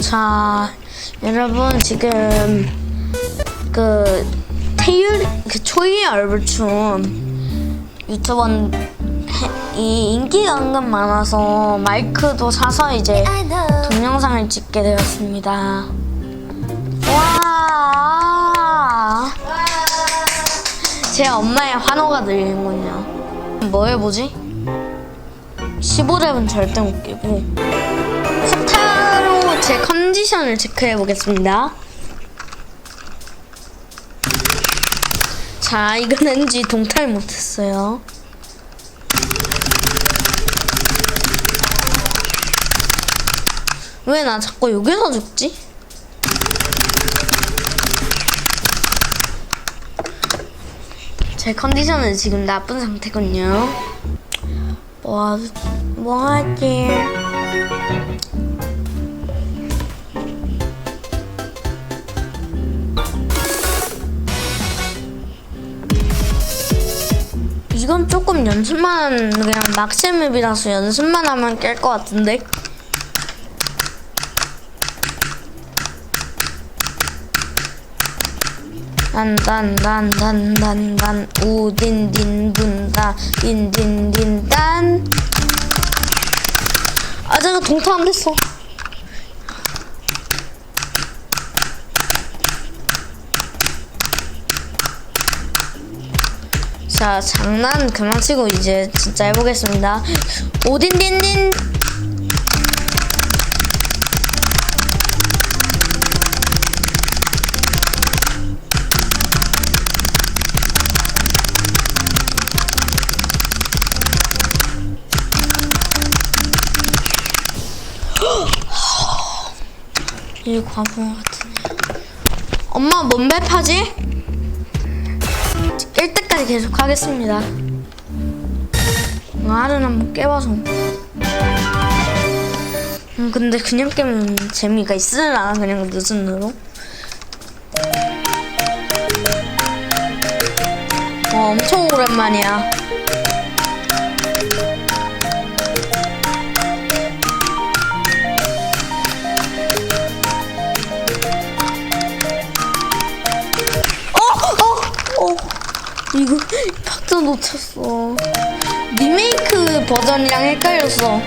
자, 여러분 지금 그 태율 그 초이의 얼굴춤 유튜버 이 인기가 은근 많아서 마이크도 사서 이제 동영상을 찍게 되었습니다. 와, 제 엄마의 환호가 들리는군요. 뭐 해보지? 15렙은 절대 못 스타로 제 컨디션을 체크해 보겠습니다. 자, 이건 왠지 동탈 못했어요. 왜 나 자꾸 여기서 죽지? 제 컨디션은 지금 나쁜 상태군요. 뭐, 뭐 하지? 이건 조금 연습만 그냥 막시맵이라서 연습만 하면 깰 것 같은데? 단단단단단단 우딘딘 분다 딘딘딘단. 아 제가 동타 안 됐어 자 장난 그만 치고 이제 진짜 해보겠습니다. 오딘딘딘! 이 과부 같은 엄마 뭔 맵하지? 깰 때까지 계속 하겠습니다. 알은 한번 깨봐서. 음, 근데 그냥 깨면 재미가 있으려나? 그냥 늦은 으로 와, 엄청 오랜만이야. 이거 박자 놓쳤어. 리메이크 버전이랑 헷갈렸어.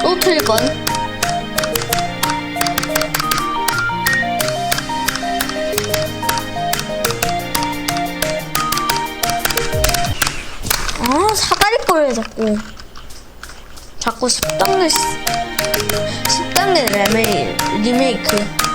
또 틀릴 건. 아 사다리 거려 자꾸. 자꾸 10단계 10단계 리메이, 리메이크.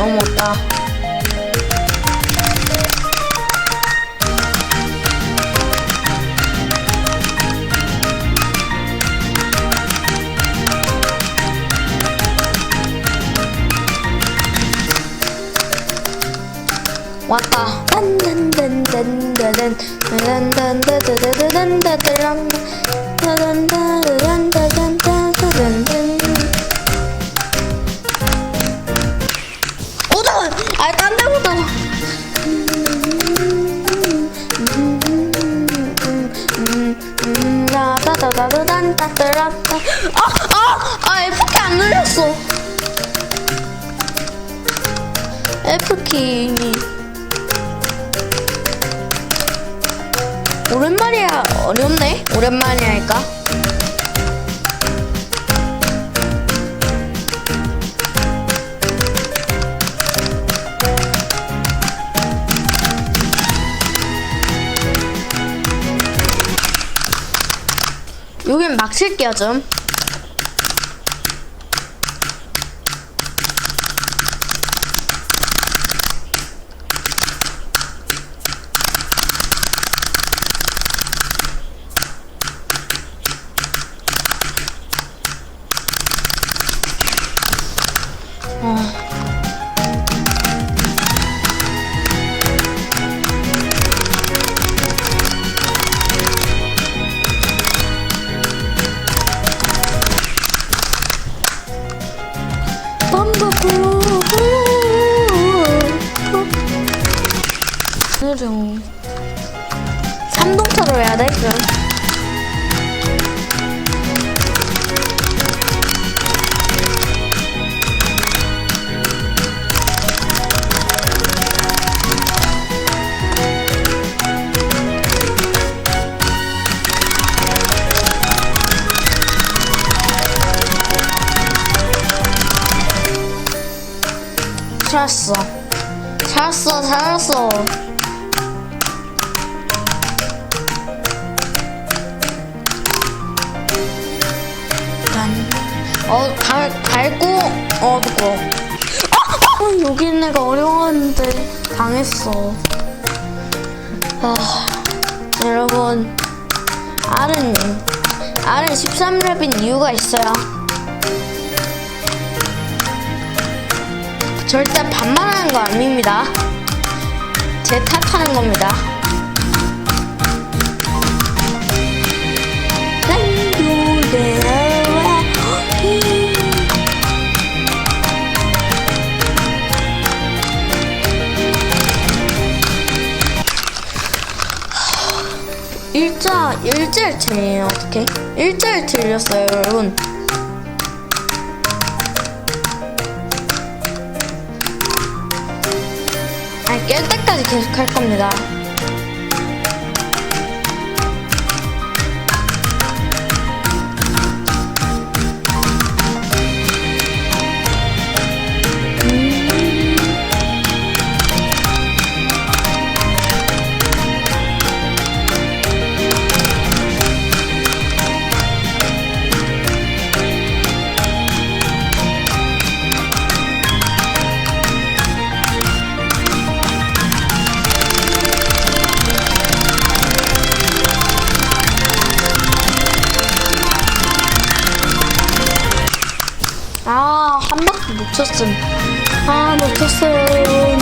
넘었다. 왔다. 딴딴딴딴딴딴 딴딴딴딴딴딴딴딴 딴딴딴딴딴딴딴딴 오다! F키. 오랜만이야. 어렵네. 오랜만에 하니까. 여긴 막 칠게요 좀. 느려. 삼동차로 해야 돼, 그럼. 잘했어. 잘했어, 잘했어. 어, 어, 누구. 아! 어, 여기 있는 애가 어려웠는데, 당했어. 아, 여러분, R은, R은 13렙인 이유가 있어요. 절대 반말하는 거 아닙니다. 제 탓하는 겁니다. 일자 일자일 틀리네요. 어떻게 일자일 틀렸어요 여러분. 아니 깰 때까지 계속 할 겁니다 아, 한 바퀴 못 쳤음. 아, 못 쳤어요. 음,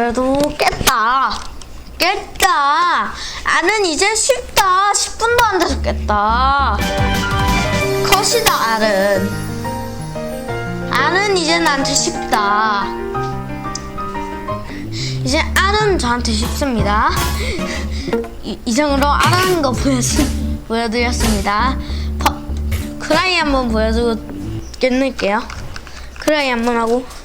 그래도 깼다. 깼다. 아는 이제 쉽다. 10분도 안 돼서 깼다. 컷이다, 알은. 알은 이제 나한테 쉽다. 이제 알은 저한테 쉽습니다. 이, 이상으로 알하는 거 보여주, 보여드렸습니다. 퍼, 크라이 한번 보여주고 끝낼게요. 크라이 한번 하고.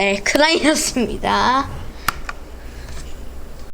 네, 크라이였습니다.